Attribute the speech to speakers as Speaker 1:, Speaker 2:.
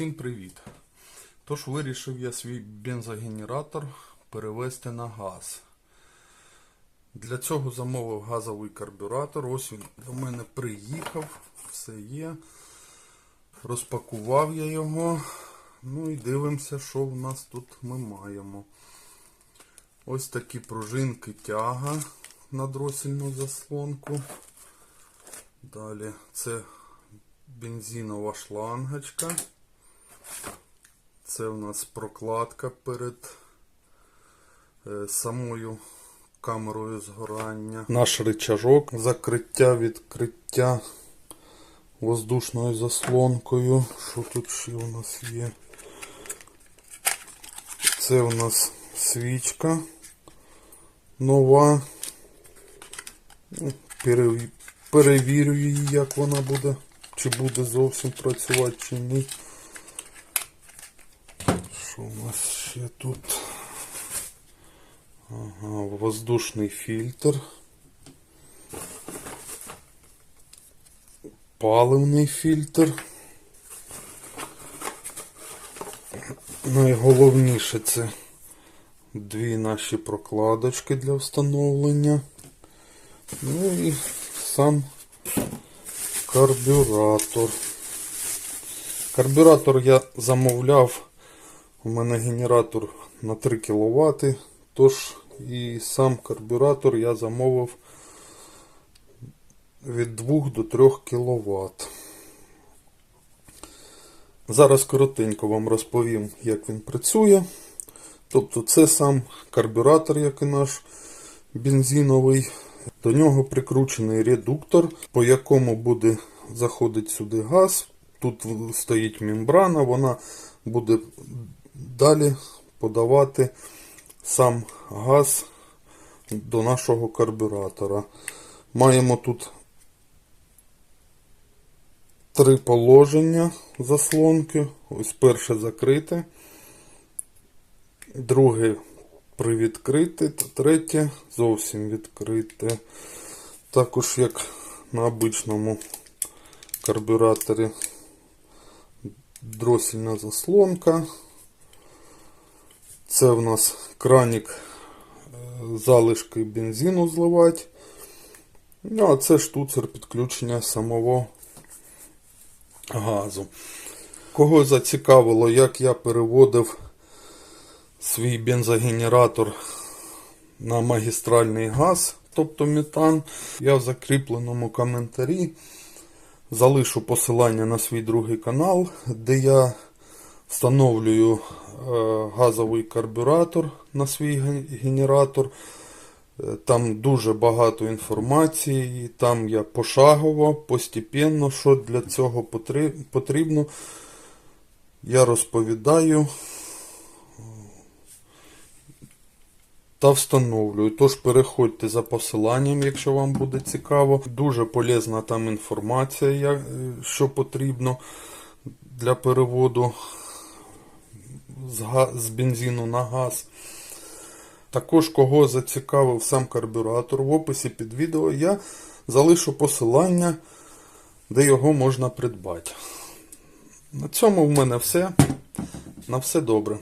Speaker 1: Всім привіт! Тож вирішив я свій бензогенератор перевести на газ. Для цього замовив газовий карбюратор. Ось він до мене приїхав, все є. Розпакував я його. Ну і дивимося, що в нас тут ми маємо. Ось такі пружинки тяга на дросільну заслонку. Далі це бензинова шлангочка. Це у нас прокладка перед е, самою камерою згорання. Наш рычажок, закриття, відкриття воздушною заслонкою. Що тут ще у нас є? Це у нас свічка нова. Перевірю її, як вона буде, чи буде зовсім працювати, чи ні. Що у нас ще тут? Ага, воздушний фільтр. Паливний фільтр. Найголовніше це дві наші прокладочки для встановлення. Ну і сам карбюратор. Карбюратор я замовляв. У мене генератор на 3 кВт. Тож і сам карбюратор я замовив від 2 до 3 кВт. Зараз коротенько вам розповім, як він працює. Тобто це сам карбюратор, як і наш бензиновий. До нього прикручений редуктор, по якому буде заходити сюди газ. Тут стоїть мембрана, вона буде далі подавати сам газ до нашого карбюратора. Маємо тут три положення заслонки. Ось перше закрите, друге привідкрите, та третє зовсім відкрите. Також як на обичному карбюраторі дросільна заслонка. Це в нас кранік е, залишки бензину зливати. Ну, а це штуцер підключення самого газу. Кого зацікавило, як я переводив свій бензогенератор на магістральний газ, тобто метан, я в закріпленому коментарі залишу посилання на свій другий канал, де я встановлюю е, газовий карбюратор на свій генератор. Е, Там дуже багато інформації, там я пошагово, постепенно, що для цього потрібно. Я розповідаю та встановлюю. Тож переходьте за посиланням, якщо вам буде цікаво. Дуже полезна там інформація, е, що потрібно для переводу з, га- з бензину на газ. Також кого зацікавив сам карбюратор, в описі під відео я залишу посилання, де його можна придбати. На цьому в мене все. На все добре.